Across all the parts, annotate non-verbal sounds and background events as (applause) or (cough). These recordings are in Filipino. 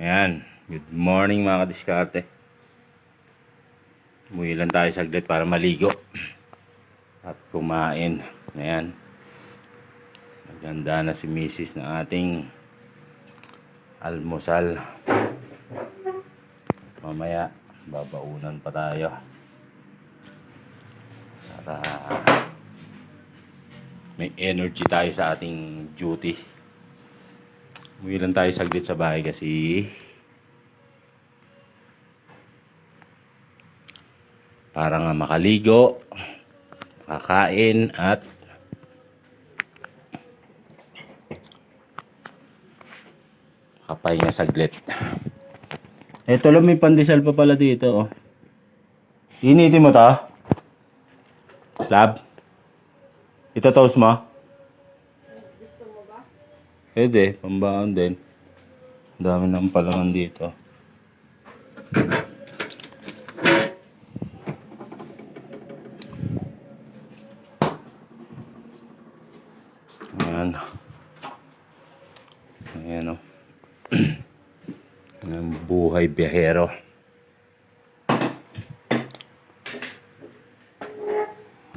Ayan. Good morning mga kadiskarte. Umuwi lang tayo saglit para maligo. At kumain. Ayan. Naganda na si Mrs. ng ating almusal. Mamaya, babaunan pa tayo. Para may energy tayo sa ating duty. Umuwi lang tayo saglit sa bahay kasi para nga makaligo, kakain at kapahinga saglit. Ito lang may pandesal pa pala dito. Oh. Initin mo to? Lab? Ito toast mo? Pwede, pambaon din. Dami ng palangan dito. Ayan. Ayan o. Ang buhay biyahero.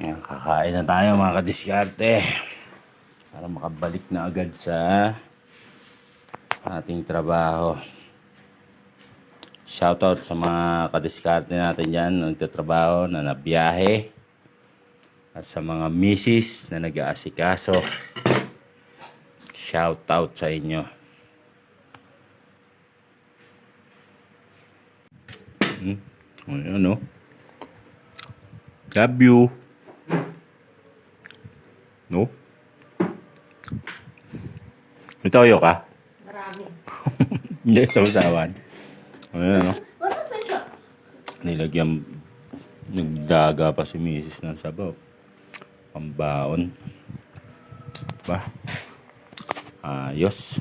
Ayan, kakain na tayo mga kadiskarte. Para makabalik na agad sa ating trabaho. Shoutout sa mga kadiskarte natin dyan na nagtatrabaho, na nabiyahe. At sa mga misis na nag-aasikaso. Shoutout sa inyo. Hmm? Ayan o. Love you. No? May toyo ka? Marami. (laughs) Hindi, sa usawan. Ayan, no? Nilagyan, nagdaga pa si Mrs. ng sabaw. Pambaon. Ba? Ayos.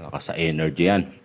Malakas sa energy yan.